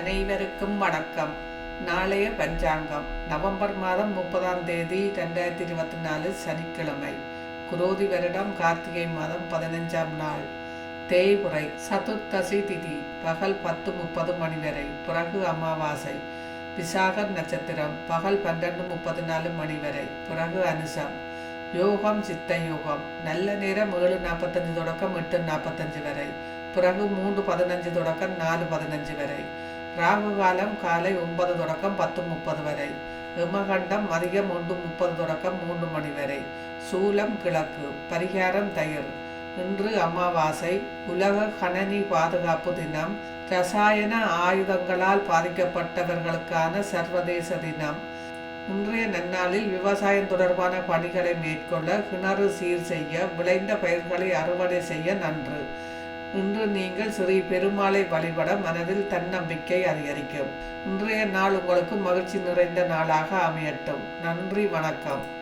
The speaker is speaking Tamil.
அனைவருக்கும் வணக்கம். நாளைய பஞ்சாங்கம். நவம்பர் மாதம் முப்பதாம் தேதி ரெண்டாயிரத்தி இருபத்தி நாலு சனிக்கிழமை. குரோதி வருடம் கார்த்திகை மாதம் பதினஞ்சாம் நாள். தேய்புரை சதுர்த்தசி திதி பகல் பத்து முப்பது மணி வரை. பிறகு அமாவாசை. விசாகர் நட்சத்திரம் பகல் பன்னெண்டு முப்பது நாலு மணி வரை. பிறகு அனுசம் யோகம் சித்த யோகம். நல்ல நேரம் ஏழு நாற்பத்தஞ்சு தொடக்கம் எட்டு நாற்பத்தஞ்சு வரை. பிறகு மூன்று பதினஞ்சு தொடக்கம் நாலு பதினஞ்சு வரை. ராகு காலம் காலை ஒன்பது தொடக்கம் பத்து முப்பது வரை. எமகண்டம் மதியம் ஒன்று முப்பது தொடக்கம் மூன்று மணி வரை. சூலம் கிழக்கு. பரிகாரம் தயிர். இன்று அமாவாசை. உலக கணனி பாதுகாப்பு தினம். ரசாயன ஆயுதங்களால் பாதிக்கப்பட்டவர்களுக்கான சர்வதேச தினம். இன்றைய நன்னாளில் விவசாயம் தொடர்பான பணிகளை மேற்கொள்ள கிணறு சீர் செய்ய விளைந்த பயிர்களை அறுவடை செய்ய நன்று. இன்று நீங்கள் ஸ்ரீ பெருமாளை வழிபட மனதில் தன்னம்பிக்கை அதிகரிக்கும். இன்றைய நாள் உங்களுக்கு மகிழ்ச்சி நிறைந்த நாளாக அமையட்டும். நன்றி வணக்கம்.